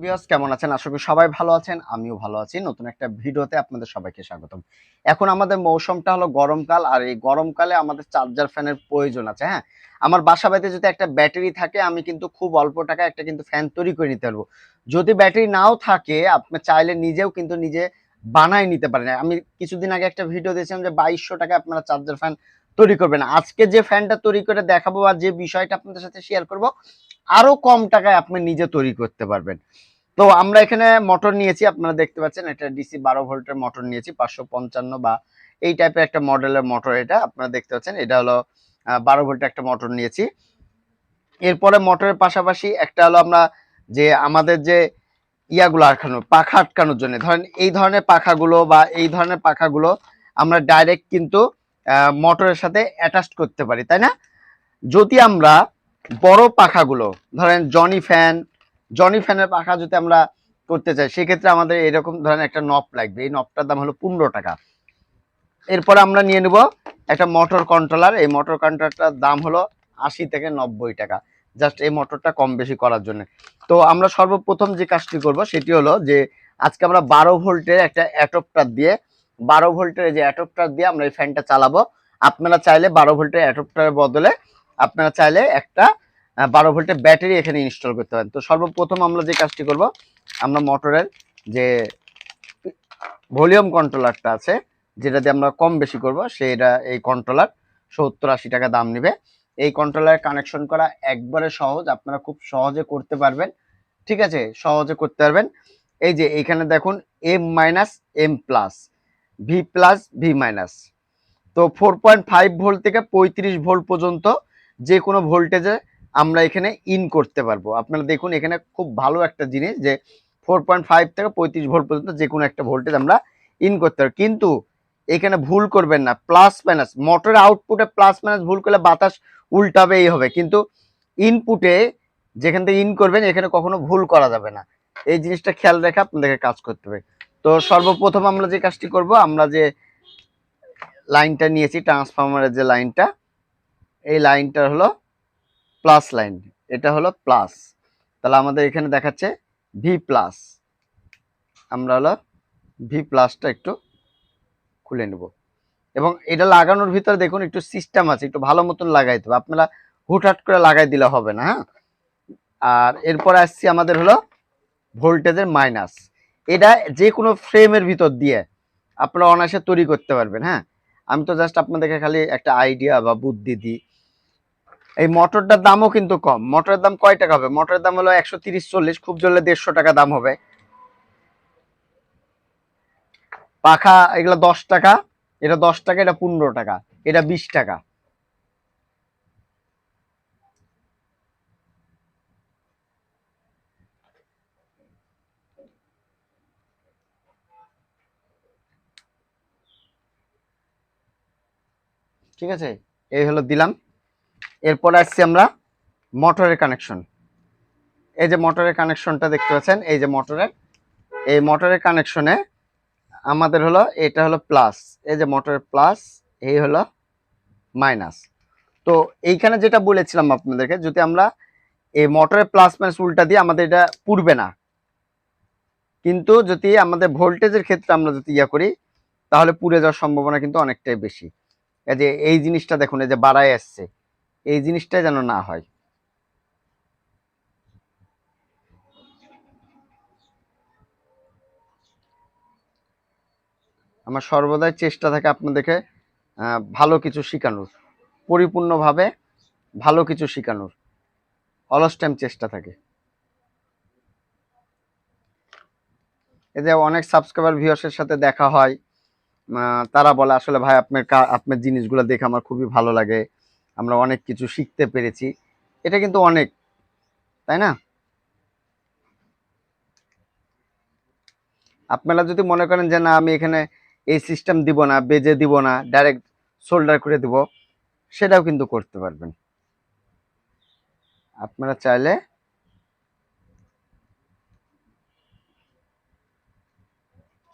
Viewers কেমন আছেন? আশা করি সবাই ভালো আছেন, আমিও ভালো আছি। নতুন একটা ভিডিওতে আপনাদের সবাইকে স্বাগতম। এখন আমাদের মৌসুমটা হলো গরমকাল, আর এই গরমকালে আমাদের চার্জার ফ্যানের প্রয়োজন আছে হ্যাঁ? আমার বাসা বাড়িতে যদি একটা ব্যাটারি থাকে, আমি কিন্তু খুব অল্প টাকায় একটা কিন্তু ফ্যান তৈরি করে নিতে পারব। যদি ব্যাটারি নাও থাকে, আপনি চাইলে নিজেও কিন্তু নিজে বানাই নিতে পারেন। আমি কিছুদিন আগে একটা ভিডিও দিয়েছিলাম যে বাইশশো টাকায় আপনারা চার্জার ফ্যান তৈরি করবেন। আজকে যে ফ্যানটা তৈরি করে দেখাবো আর যে বিষয়টা আপনাদের সাথে শেয়ার করব আরও কম টাকায় আপনি নিজে তৈরি করতে পারবেন। তো আমরা এখানে মোটর নিয়েছি, আপনারা দেখতে পাচ্ছেন, এটা ডিসি বারো ভোল্টের মোটর নিয়েছি, পাঁচশো পঞ্চান্ন বা এই টাইপের একটা মডেলের মোটর এটা, আপনারা দেখতে পাচ্ছেন, এটা হলো বারো ভোল্টের একটা মোটর নিয়েছি। এরপরে মোটরের পাশাপাশি একটা হলো আমরা যে আমাদের যে ইয়াগুলো আটকানো, পাখা আটকানোর জন্য, ধরেন এই ধরনের পাখাগুলো বা এই ধরনের পাখাগুলো আমরা ডাইরেক্ট কিন্তু মোটরের সাথে অ্যাটাচ করতে পারি, তাই না? যদি আমরা বড় পাখাগুলো। ধরেন জনি ফ্যান জনি ফ্যানের পাখা যদি আমরা করতে চাই, সেক্ষেত্রে আমাদের এরকম ধরেন একটা নব লাগবে। এই নবটার দাম হলো পনেরো টাকা। এরপরে আমরা নিয়ে নেব একটা মোটর কন্ট্রোলার এই মোটর কন্ট্রোলারটার দাম হলো আশি থেকে নব্বই টাকা। জাস্ট এই মোটরটা কম বেশি করার জন্য। তো আমরা সর্বপ্রথম যে কাজটি করব, সেটি হলো যে আজকে আমরা বারো ভোল্টের একটা অ্যাটপটার দিয়ে, বারো ভোল্টের যে অ্যাটপটার দিয়ে আমরা এই ফ্যানটা চালাবো। আপনারা চাইলে বারো ভোল্টের অ্যাটপটার বদলে আপনারা চাইলে একটা বারো ভোল্টের ব্যাটারি এখানে ইনস্টল করতে পারেন। তো সর্বপ্রথম আমরা যে কাজটি করব, আমরা মোটরের যে ভলিউম কন্ট্রোলারটা আছে, যেটা দিয়ে আমরা কম বেশি করব, সেটা এই কন্ট্রোলার সত্তর আশি টাকা দাম নেবে। এই কন্ট্রোলার কানেকশন করা একবারে সহজ, আপনারা খুব সহজে করতে পারবেন। ঠিক আছে? সহজে করতে পারবেন। এই যে এখানে দেখুন M minus M plus V plus V minus তো ফোর পয়েন্ট ফাইভ ভোল্ট থেকে পঁয়ত্রিশ ভোল্ট পর্যন্ত যে কোনো ভোল্টেজে আমরা এখানে ইন করতে পারব। আপনারা দেখুন, এখানে খুব ভালো একটা জিনিস যে ফোর পয়েন্ট ফাইভ থেকে পঁয়ত্রিশ ভোল্ট পর্যন্ত যে কোনো একটা ভোল্টেজ আমরা ইন করতে পারব। কিন্তু এখানে ভুল করবেন না প্লাস মাইনাস মোটরের আউটপুটে প্লাস মাইনাস ভুল করলে বাতাস উল্টাবে এই হবে। কিন্তু ইনপুটে যেখান থেকে ইন করবেন, এখানে কখনো ভুল করা যাবে না। এই জিনিসটা খেয়াল রেখে আপনাদেরকে কাজ করতে হবে। তো সর্বপ্রথম আমরা যে কাজটি করব, আমরা যে লাইনটা নিয়েছি ট্রান্সফরমারের যে লাইনটা এই লাইনটা হলো প্লাস লাইন এটা হলো প্লাস তাহলে আমাদের এখানে দেখাচ্ছে ভি প্লাস আমরা হলো ভি প্লাসটা একটু খুলে নেব। এবং এটা লাগানোর ভিতরে দেখুন একটু সিস্টেম আছে, একটু ভালো মতন লাগাইতে হবে। আপনারা হুটহাট করে লাগাই দিলে হবে না হ্যাঁ? আর এরপরে আসছি আমাদের হলো ভোল্টেজের মাইনাস এটা যে কোনো ফ্রেমের ভিতর দিয়ে আপনারা অনায়াসে তৈরি করতে পারবেন হ্যাঁ? আমি তো জাস্ট আপনাদেরকে খালি একটা আইডিয়া বা বুদ্ধি দিই। এই মোটরটার দামও কিন্তু কম। মোটরের দাম কয় টাকা হবে? মোটরের দাম হলো একশো তিরিশ, চল্লিশ, খুব জোরলে দেড়শো টাকা দাম হবে। পাখা, এগুলো দশ টাকা, এটা দশ টাকা, এটা পনেরো টাকা, এটা বিশ টাকা। ঠিক আছে? এই হলো দিলাম। এরপর আসছি আমরা মোটরের কানেকশন। এই যে মোটরের কানেকশনটা দেখতে পাচ্ছেন, এই যে মোটরের। এই মোটরের কানেকশনে আমাদের হলো, এটা হলো প্লাস। এই যে মোটরের প্লাস, এই হলো মাইনাস। তো এইখানে যেটা বলেছিলাম আপনাদেরকে, যদি আমরা এই মোটরের প্লাস মাইনাস উল্টা দিয়ে আমাদের এটা পুড়বে না, কিন্তু যদি আমাদের ভোল্টেজের ক্ষেত্রে আমরা যদি ইয়া করি, তাহলে পুড়ে যাওয়ার সম্ভাবনা কিন্তু অনেকটাই বেশি। এই যে এই জিনিসটা দেখুন, এই যে বাড়ায় আসছে। এই জিনিসটা যেন না হয়। আমার সর্বদাই চেষ্টা থাকে আপনাদেরকে ভালো কিছু শেখানোর, পরিপূর্ণভাবে ভালো কিছু শেখানোর। অলস টাইম চেষ্টা থাকে। এই যে অনেক সাবস্ক্রাইবার ভিউয়ার্সের সাথে দেখা হয় তারা বলে, আসলে ভাই, আপনার আপনার জিনিসগুলো দেখে আমার খুবই ভালো লাগে। আমরা অনেক কিছু শিখতে পেরেছি। এটা কিন্তু অনেক, তাই না? আপনারা যদি মনে করেন যে না, আমি এখানে এই সিস্টেম দিব না, বেজে দিব না ডাইরেক্ট সোল্ডার করে দিব, সেটাও কিন্তু করতে পারবেন। আপনারা চাইলে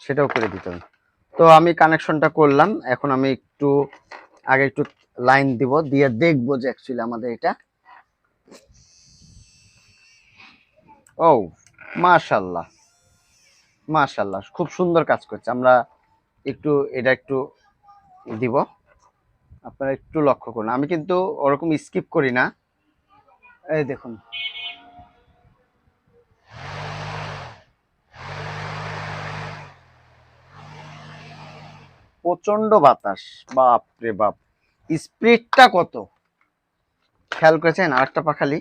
সেটাও করে দিতে তো আমি কানেকশনটা করলাম, এখন আমি একটু, আগে একটু লাইন দিব, দিয়ে দেখব যে অ্যাকচুয়ালি আমাদের এটা ও, মাশাল্লাহ মাশাল্লাহ, খুব সুন্দর কাজ করছে। আমরা একটু, এটা একটু দিব। আপনারা একটু লক্ষ্য করুন। আমি কিন্তু ওরকম স্কিপ করি না। এই দেখুন। প্রচণ্ড বাতাস। বাপ রে বাপ। স্পিডটা কত? খেয়াল করেছেন আরেকটা পাখালি?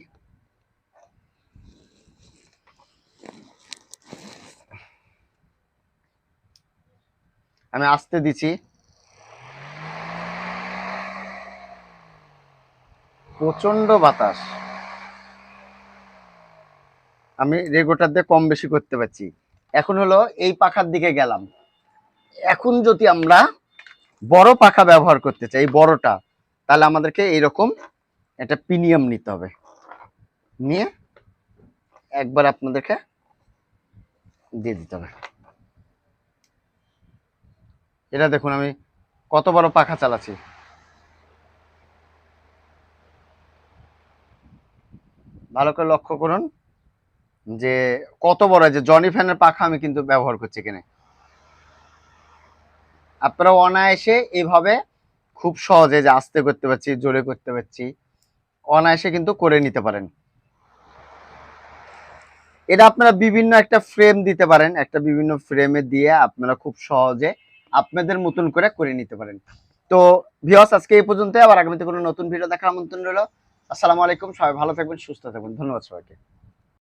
আমি আসতে দিছি প্রচণ্ড বাতাস। আমি রেগুটার দিয়ে কম বেশি করতে পারছি। এখন হলো এই পাখার দিকে গেলাম। এখন যদি আমরা বড় পাখা ব্যবহার করতে চাই, এই বড়টা, তাহলে আমাদেরকে এইরকম একটা প্রিমিয়াম নিতে হবে। নিয়ে একবার আপনাদেরকে দিয়ে দিতে হবে। এটা দেখুন, আমি কত বড় পাখা চালাচ্ছি। ভালো করে লক্ষ্য করুন যে কত বড় যে জনি ফ্যানের পাখা আমি কিন্তু ব্যবহার করছি এখানে। আপনারা অনায়াসে এইভাবে খুব সহজে যে আস্তে করতে পারছি, জোরে করতে পারছি, অনায়াসে কিন্তু করে নিতে পারেন। এটা আপনারা বিভিন্ন একটা ফ্রেম দিতে পারেন, একটা বিভিন্ন ফ্রেমে দিয়ে আপনারা খুব সহজে আপনাদের মতন করে করে নিতে পারেন। তো ভিওস আজকে এই পর্যন্ত আবার আগামীতে কোনো নতুন ভিডিও দেখার আমন্ত্রণ রইল। আসসালামু আলাইকুম, সবাই ভালো থাকবেন, সুস্থ থাকবেন। ধন্যবাদ সবাইকে।